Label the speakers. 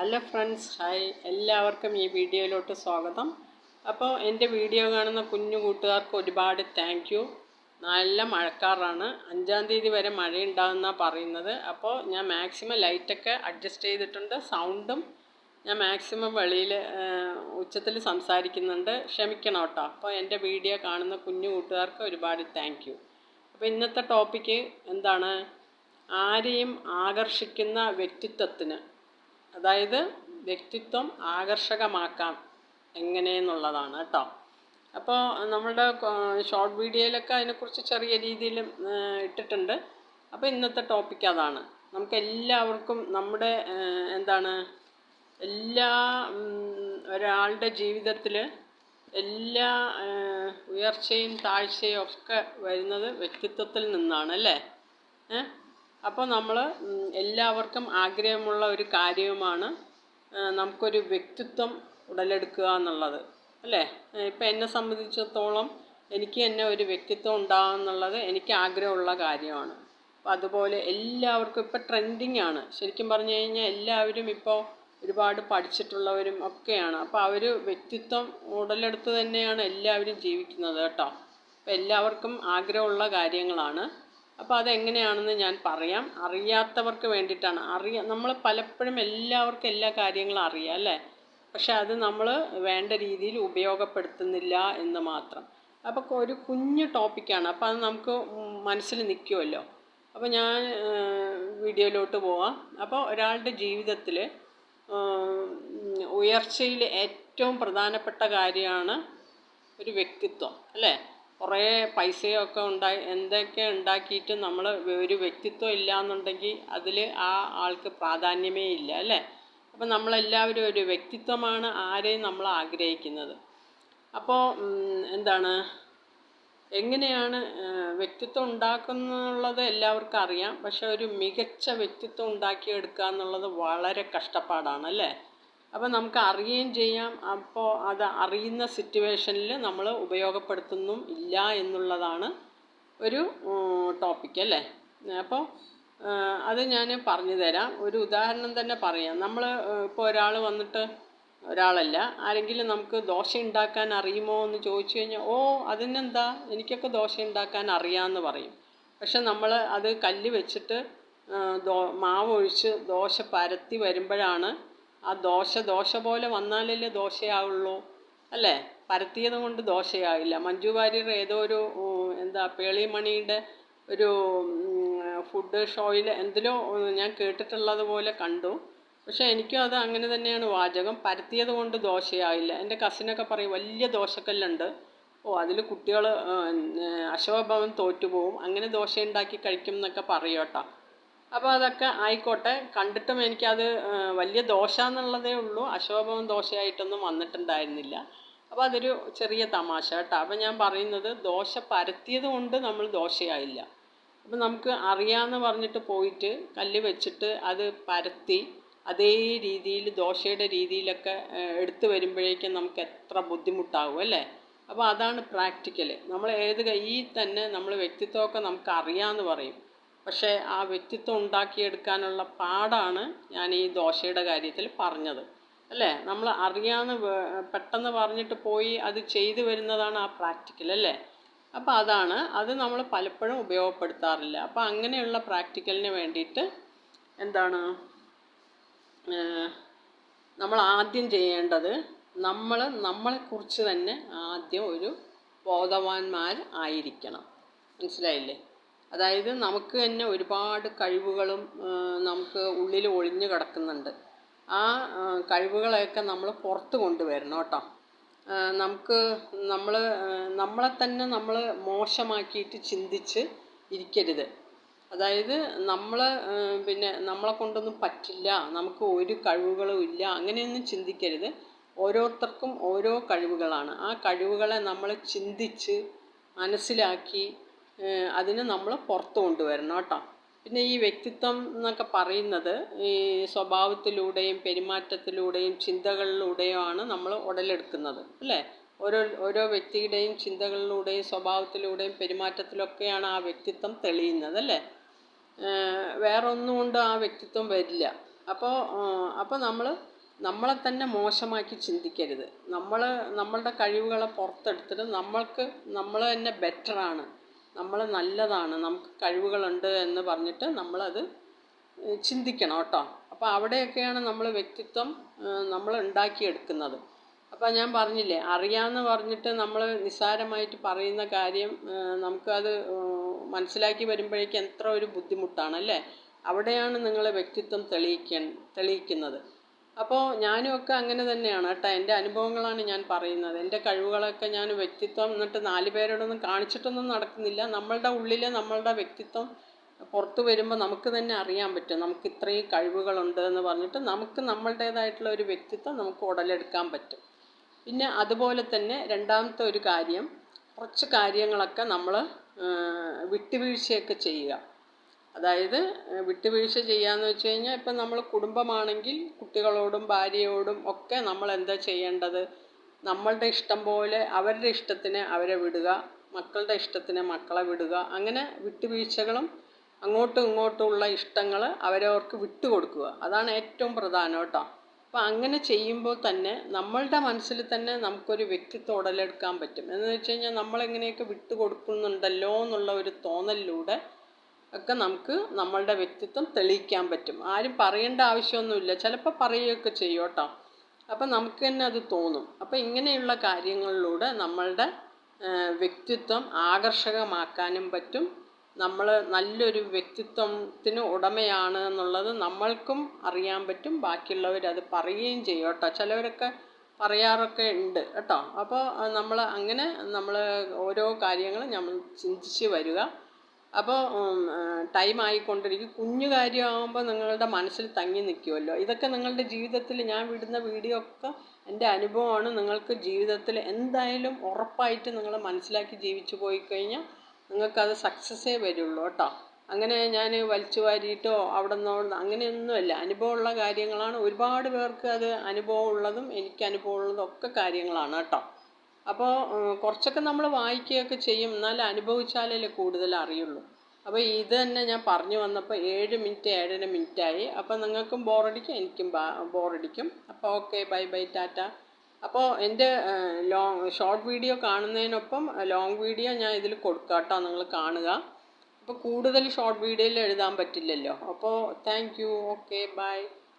Speaker 1: Hello friends hi എല്ലാവർക്കും ഈ വീഡിയോയിലോട്ട് സ്വാഗതം. അപ്പോൾ എന്റെ വീഡിയോ കാണുന്ന കുഞ്ഞു കൂട്ടുകാർക്ക് ഒരുപാട് താങ്ക് യു നല്ല മഴക്കാറാണ്. അഞ്ചാം തീയതി വരെ മഴയുണ്ടാകുമെന്നാണ് പറയുന്നത്. അപ്പോൾ ഞാൻ മാക്സിമം ലൈറ്റൊക്കെ അഡ്ജസ്റ്റ് ചെയ്തിട്ടുണ്ട്. സൗണ്ടും ഞാൻ മാക്സിമം വെളിയിൽ ഉച്ചത്തിൽ സംസാരിക്കുന്നുണ്ട്. ക്ഷമിക്കണം കേട്ടോ. അപ്പോൾ എന്റെ വീഡിയോ കാണുന്ന കുഞ്ഞു കൂട്ടുകാർക്ക് ഒരുപാട് താങ്ക് യു അപ്പോൾ ഇന്നത്തെ ടോപ്പിക്ക് എന്താണ്? ആരെയും ആകർഷിക്കുന്ന വ്യക്തിത്വത്തിന്. അതായത് വ്യക്തിത്വം ആകർഷകമാക്കാം എങ്ങനെയെന്നുള്ളതാണ് കേട്ടോ. അപ്പോൾ നമ്മളുടെ ഷോർട്ട് വീഡിയോയിലൊക്കെ അതിനെക്കുറിച്ച് ചെറിയ രീതിയിൽ ഇട്ടിട്ടുണ്ട്. അപ്പോൾ ഇന്നത്തെ ടോപ്പിക്ക് അതാണ്. നമുക്ക് എല്ലാവർക്കും നമ്മുടെ എന്താണ് എല്ലാ ഒരാളുടെ ജീവിതത്തിൽ എല്ലാ ഉയർച്ചയും താഴ്ചയും ഒക്കെ വരുന്നത് വ്യക്തിത്വത്തിൽ നിന്നാണ് അല്ലേ? അപ്പോൾ നമ്മൾ എല്ലാവർക്കും ആഗ്രഹമുള്ള ഒരു കാര്യവുമാണ് നമുക്കൊരു വ്യക്തിത്വം ഉടലെടുക്കുക എന്നുള്ളത്. അല്ലേ? ഇപ്പം എന്നെ സംബന്ധിച്ചിടത്തോളം എനിക്ക് തന്നെ ഒരു വ്യക്തിത്വം ഉണ്ടാകുക എന്നുള്ളത് എനിക്ക് ആഗ്രഹമുള്ള കാര്യമാണ്. അപ്പോൾ അതുപോലെ എല്ലാവർക്കും ഇപ്പോൾ ട്രെൻഡിങ് ആണ്. ശരിക്കും പറഞ്ഞു കഴിഞ്ഞാൽ എല്ലാവരും ഇപ്പോൾ ഒരുപാട് പഠിച്ചിട്ടുള്ളവരും ഒക്കെയാണ്. അപ്പോൾ അവർ വ്യക്തിത്വം ഉടലെടുത്ത് തന്നെയാണ് എല്ലാവരും ജീവിക്കുന്നത് കേട്ടോ. അപ്പോൾ എല്ലാവർക്കും ആഗ്രഹമുള്ള കാര്യങ്ങളാണ്. അപ്പോൾ അതെങ്ങനെയാണെന്ന് ഞാൻ പറയാം. അറിയാത്തവർക്ക് വേണ്ടിയിട്ടാണ്. അറിയാം നമ്മൾ പലപ്പോഴും എല്ലാവർക്കും എല്ലാ കാര്യങ്ങളും അറിയാം അല്ലേ? പക്ഷെ അത് നമ്മൾ വേണ്ട രീതിയിൽ ഉപയോഗപ്പെടുത്തുന്നില്ല എന്ന് മാത്രം. അപ്പോൾ ഒരു കുഞ്ഞു ടോപ്പിക്കാണ്. അപ്പോൾ അത് നമുക്ക് മനസ്സിൽ നിൽക്കുമല്ലോ അപ്പോൾ ഞാൻ വീഡിയോയിലോട്ട് പോവാം. അപ്പോൾ ഒരാളുടെ ജീവിതത്തിൽ ഉയർച്ചയിൽ ഏറ്റവും പ്രധാനപ്പെട്ട കാര്യമാണ് ഒരു വ്യക്തിത്വം അല്ലേ? കുറേ പൈസയൊക്കെ ഉണ്ടായി എന്തൊക്കെ ഉണ്ടാക്കിയിട്ട് നമ്മൾ ഒരു വ്യക്തിത്വം ഇല്ല എന്നുണ്ടെങ്കിൽ അതിൽ ആ ആൾക്ക് പ്രാധാന്യമേ ഇല്ല അല്ലേ? അപ്പം നമ്മളെല്ലാവരും ഒരു വ്യക്തിത്വമാണ് ആരെയും നമ്മൾ ആഗ്രഹിക്കുന്നത്. അപ്പോൾ എന്താണ്? എങ്ങനെയാണ് വ്യക്തിത്വം ഉണ്ടാക്കുന്നുള്ളത് എല്ലാവർക്കും അറിയാം പക്ഷെ ഒരു മികച്ച വ്യക്തിത്വം ഉണ്ടാക്കിയെടുക്കുക എന്നുള്ളത് വളരെ കഷ്ടപ്പാടാണ് അല്ലേ? അപ്പോൾ നമുക്ക് അറിയുകയും ചെയ്യാം. അപ്പോൾ അത് അറിയുന്ന സിറ്റുവേഷനിൽ നമ്മൾ ഉപയോഗപ്പെടുത്തുന്നും ഇല്ല എന്നുള്ളതാണ് ഒരു ടോപ്പിക് അല്ലേ? അപ്പോൾ അത് ഞാൻ പറഞ്ഞു തരാം. ഒരു ഉദാഹരണം തന്നെ പറയാം. നമ്മൾ ഇപ്പോൾ ഒരാൾ വന്നിട്ട് ഒരാളല്ല. ആരെങ്കിലും നമുക്ക് ദോശ ഉണ്ടാക്കാൻ അറിയുമോ എന്ന് ചോദിച്ചു കഴിഞ്ഞാൽ ഓ അതിനെന്താ? എനിക്കൊക്കെ ദോശ ഉണ്ടാക്കാൻ അറിയാമെന്ന് പറയും. പക്ഷെ നമ്മൾ അത് കല്ല് വെച്ചിട്ട് ദോ മാവ് ഒഴിച്ച് ദോശ പരത്തി വരുമ്പോഴാണ് ആ ദോശ ദോശ പോലെ വന്നാലല്ലേ ദോശയാവുള്ളൂ അല്ലേ? പരത്തിയത് കൊണ്ട് ദോശയാവില്ല. മഞ്ജു വാര്യർ ഏതോ ഒരു എന്താ പേളിമണിയുടെ ഒരു ഫുഡ് ഷോയിൽ എന്തിലോ ഞാൻ കേട്ടിട്ടുള്ളത് പോലെ കണ്ടു. പക്ഷേ എനിക്കും അത് അങ്ങനെ തന്നെയാണ് വാചകം. പരത്തിയത് കൊണ്ട് ദോശയാവില്ല. എന്റെ കസിനൊക്കെ പറയും വലിയ ദോശക്കല്ലുണ്ട്. ഓ അതിൽ കുട്ടികൾ അശോഭവൻ തോറ്റുപോകും അങ്ങനെ ദോശ ഉണ്ടാക്കി കഴിക്കും എന്നൊക്കെ പറയും കേട്ടോ. അപ്പോൾ അതൊക്കെ ആയിക്കോട്ടെ. കണ്ടിട്ടും എനിക്കത് വലിയ ദോശ എന്നുള്ളതേ ഉള്ളൂ. അശോഭവും ദോശയായിട്ടൊന്നും വന്നിട്ടുണ്ടായിരുന്നില്ല. അപ്പോൾ അതൊരു ചെറിയ തമാശ കേട്ടോ. അപ്പോൾ ഞാൻ പറയുന്നത് ദോശ പരത്തിയത് കൊണ്ട് നമ്മൾ ദോശയായില്ല. അപ്പോൾ നമുക്ക് അറിയാമെന്ന് പറഞ്ഞിട്ട് പോയിട്ട് കല്ല് വെച്ചിട്ട് അത് പരത്തി അതേ രീതിയിൽ ദോശയുടെ രീതിയിലൊക്കെ എടുത്തു വരുമ്പോഴേക്കും നമുക്ക് എത്ര ബുദ്ധിമുട്ടാകും അല്ലേ? അപ്പോൾ അതാണ് പ്രാക്ടിക്കൽ നമ്മൾ ഏത് കൈ തന്നെ നമ്മൾ വ്യക്തിത്വമൊക്കെ നമുക്ക് അറിയാമെന്ന് പറയും. പക്ഷേ ആ വ്യക്തിത്വം ഉണ്ടാക്കിയെടുക്കാനുള്ള പാടാണ് ഞാൻ ഈ ദോശയുടെ കാര്യത്തിൽ പറഞ്ഞത്. അല്ലേ? നമ്മൾ അറിയാമെന്ന് പെട്ടെന്ന് പറഞ്ഞിട്ട് പോയി അത് ചെയ്തു വരുന്നതാണ് ആ പ്രാക്ടിക്കൽ അല്ലേ? അപ്പോൾ അതാണ് അത് നമ്മൾ പലപ്പോഴും ഉപയോഗപ്പെടുത്താറില്ല. അപ്പോൾ അങ്ങനെയുള്ള പ്രാക്ടിക്കലിന് വേണ്ടിയിട്ട് എന്താണ്? നമ്മൾ ആദ്യം ചെയ്യേണ്ടത് നമ്മൾ നമ്മളെക്കുറിച്ച് തന്നെ ആദ്യം ഒരു ബോധവാന്മാർ ആയിരിക്കണം. മനസ്സിലായില്ലേ? അതായത് നമുക്ക് തന്നെ ഒരുപാട് കഴിവുകളും നമുക്ക് ഉള്ളിൽ ഒളിഞ്ഞു കിടക്കുന്നുണ്ട്. ആ കഴിവുകളെയൊക്കെ നമ്മൾ പുറത്ത് കൊണ്ടുവരണം കേട്ടോ. നമുക്ക് നമ്മൾ നമ്മളെ തന്നെ നമ്മൾ മോശമാക്കിയിട്ട് ചിന്തിച്ച് ഇരിക്കരുത്. അതായത് നമ്മൾ പിന്നെ നമ്മളെ കൊണ്ടൊന്നും പറ്റില്ല നമുക്ക് ഒരു കഴിവുകളും ഇല്ല അങ്ങനെയൊന്നും ചിന്തിക്കരുത്. ഓരോരുത്തർക്കും ഓരോ കഴിവുകളാണ്. ആ കഴിവുകളെ നമ്മൾ ചിന്തിച്ച് മനസ്സിലാക്കി അതിനെ നമ്മൾ പുറത്ത് കൊണ്ടുവരണം കേട്ടോ. പിന്നെ ഈ വ്യക്തിത്വം എന്നൊക്കെ പറയുന്നത് ഈ സ്വഭാവത്തിലൂടെയും പെരുമാറ്റത്തിലൂടെയും ചിന്തകളിലൂടെയുമാണ് നമ്മൾ ഉടലെടുക്കുന്നത് അല്ലേ? ഓരോ ഓരോ വ്യക്തിയുടെയും ചിന്തകളിലൂടെയും സ്വഭാവത്തിലൂടെയും പെരുമാറ്റത്തിലൊക്കെയാണ് ആ വ്യക്തിത്വം തെളിയുന്നത് അല്ലേ? വേറെ ഒന്നും കൊണ്ട് ആ വ്യക്തിത്വം വരില്ല. അപ്പോൾ അപ്പോൾ നമ്മൾ നമ്മളെ തന്നെ മോശമാക്കി ചിന്തിക്കരുത്. നമ്മൾ നമ്മളുടെ കഴിവുകളെ പുറത്തെടുത്തിട്ട് നമ്മൾക്ക് നമ്മൾ തന്നെ ബെറ്ററാണ് നമ്മൾ നല്ലതാണ് നമുക്ക് കഴിവുകളുണ്ട് എന്ന് പറഞ്ഞിട്ട് നമ്മളത് ചിന്തിക്കണം കേട്ടോ. അപ്പോൾ അവിടെയൊക്കെയാണ് നമ്മൾ വ്യക്തിത്വം നമ്മൾ ഉണ്ടാക്കിയെടുക്കുന്നത്. അപ്പോൾ ഞാൻ പറഞ്ഞില്ലേ അറിയാമെന്ന് പറഞ്ഞിട്ട് നമ്മൾ നിസ്സാരമായിട്ട് പറയുന്ന കാര്യം നമുക്കത് മനസ്സിലാക്കി വരുമ്പോഴേക്കും എത്ര ഒരു ബുദ്ധിമുട്ടാണല്ലേ അവിടെയാണ് നിങ്ങൾ വ്യക്തിത്വം തെളിയിക്കാൻ തെളിയിക്കുന്നത്. അപ്പോൾ ഞാനും ഒക്കെ അങ്ങനെ തന്നെയാണ് കേട്ടോ. എന്റെ അനുഭവങ്ങളാണ് ഞാൻ പറയുന്നത്. എന്റെ കഴിവുകളൊക്കെ ഞാൻ വ്യക്തിത്വം എന്നിട്ട് നാല് പേരോടൊന്നും കാണിച്ചിട്ടൊന്നും നടക്കുന്നില്ല. നമ്മളുടെ ഉള്ളിൽ നമ്മളുടെ വ്യക്തിത്വം പുറത്തു വരുമ്പോൾ നമുക്ക് തന്നെ അറിയാൻ പറ്റും. നമുക്ക് ഇത്രയും കഴിവുകളുണ്ട് എന്ന് പറഞ്ഞിട്ട് നമുക്ക് നമ്മളുടേതായിട്ടുള്ള ഒരു വ്യക്തിത്വം നമുക്ക് ഉടലെടുക്കാൻ പറ്റും. പിന്നെ അതുപോലെ തന്നെ രണ്ടാമത്തെ ഒരു കാര്യം കുറച്ച് കാര്യങ്ങളൊക്കെ നമ്മൾ വിട്ടുവീഴ്ചയൊക്കെ ചെയ്യുക. അതായത് വിട്ടുവീഴ്ച ചെയ്യാന്ന് വെച്ച് കഴിഞ്ഞാൽ ഇപ്പം നമ്മൾ കുടുംബമാണെങ്കിൽ കുട്ടികളോടും ഭാര്യയോടും ഒക്കെ നമ്മൾ എന്താ ചെയ്യേണ്ടത്? നമ്മളുടെ ഇഷ്ടം പോലെ അവരുടെ ഇഷ്ടത്തിന് അവരെ വിടുക മക്കളുടെ ഇഷ്ടത്തിന് മക്കളെ വിടുക. അങ്ങനെ വിട്ടുവീഴ്ചകളും അങ്ങോട്ടും ഇങ്ങോട്ടും ഉള്ള ഇഷ്ടങ്ങൾ അവരവർക്ക് വിട്ടുകൊടുക്കുക. അതാണ് ഏറ്റവും പ്രധാനം കേട്ടോ. അപ്പം അങ്ങനെ ചെയ്യുമ്പോൾ തന്നെ നമ്മളുടെ മനസ്സിൽ തന്നെ നമുക്കൊരു വ്യക്തിത്വം ഉടലെടുക്കാൻ പറ്റും. എന്ന് വെച്ച് കഴിഞ്ഞാൽ നമ്മളെങ്ങനെയൊക്കെ വിട്ടുകൊടുക്കുന്നുണ്ടല്ലോ എന്നുള്ള ഒരു തോന്നലിലൂടെ ഒക്കെ നമുക്ക് നമ്മളുടെ വ്യക്തിത്വം തെളിയിക്കാൻ പറ്റും. ആരും പറയേണ്ട ആവശ്യമൊന്നുമില്ല. ചിലപ്പോൾ പറയുകയൊക്കെ ചെയ്യും കേട്ടോ. അപ്പം നമുക്ക് തന്നെ അത് തോന്നും. അപ്പം ഇങ്ങനെയുള്ള കാര്യങ്ങളിലൂടെ നമ്മളുടെ വ്യക്തിത്വം ആകർഷകമാക്കാനും പറ്റും. നമ്മൾ നല്ലൊരു വ്യക്തിത്വത്തിന് ഉടമയാണ് എന്നുള്ളത് നമ്മൾക്കും അറിയാൻ പറ്റും. ബാക്കിയുള്ളവർ അത് പറയുകയും ചെയ്യും കേട്ടോ. ചിലവരൊക്കെ പറയാറൊക്കെ ഉണ്ട് കേട്ടോ. അപ്പോൾ നമ്മൾ അങ്ങനെ നമ്മൾ ഓരോ കാര്യങ്ങളും നമ്മൾ ചിന്തിച്ച് വരിക. അപ്പോൾ ടൈം ആയിക്കൊണ്ടിരിക്കും. കുഞ്ഞു കാര്യമാകുമ്പോൾ നിങ്ങളുടെ മനസ്സിൽ തങ്ങി നിൽക്കുമല്ലോ ഇതൊക്കെ നിങ്ങളുടെ ജീവിതത്തിൽ ഞാൻ വിടുന്ന വീഡിയോ ഒക്കെ എന്റെ അനുഭവമാണ്. നിങ്ങൾക്ക് ജീവിതത്തിൽ എന്തായാലും ഉറപ്പായിട്ട് നിങ്ങൾ മനസ്സിലാക്കി ജീവിച്ചു പോയി കഴിഞ്ഞാൽ നിങ്ങൾക്കത് സക്സസ്സേ വരുള്ളൂ കേട്ടോ. അങ്ങനെ ഞാൻ വലിച്ചു വാരിയിട്ടോ അവിടെ നിന്നോ അങ്ങനെയൊന്നുമല്ല. അനുഭവമുള്ള കാര്യങ്ങളാണ്. ഒരുപാട് പേർക്ക് അത് അനുഭവമുള്ളതും എനിക്ക് അനുഭവമുള്ളതും ഒക്കെ കാര്യങ്ങളാണ് കേട്ടോ. അപ്പോൾ കുറച്ചൊക്കെ നമ്മൾ വായിക്കുകയൊക്കെ ചെയ്യും. എന്നാൽ അനുഭവിച്ചാലല്ലേ കൂടുതൽ അറിയുള്ളൂ. അപ്പോൾ ഇത് തന്നെ ഞാൻ പറഞ്ഞു വന്നപ്പോൾ ഏഴ് മിനിറ്റ് ഏഴര മിനിറ്റായി. അപ്പോൾ നിങ്ങൾക്കും ബോറടിക്കും എനിക്കും ബോറടിക്കും. അപ്പോൾ ഓക്കെ ബൈ ബൈ ടാറ്റ. അപ്പോൾ എന്റെ ലോങ് ഷോർട്ട് വീഡിയോ കാണുന്നതിനൊപ്പം ലോങ് വീഡിയോ ഞാൻ ഇതിൽ കൊടുക്കാം കേട്ടോ നിങ്ങൾ കാണുക. അപ്പോൾ കൂടുതൽ ഷോർട്ട് വീഡിയോയിൽ എഴുതാൻ പറ്റില്ലല്ലോ. അപ്പോൾ താങ്ക് യു. Okay bye.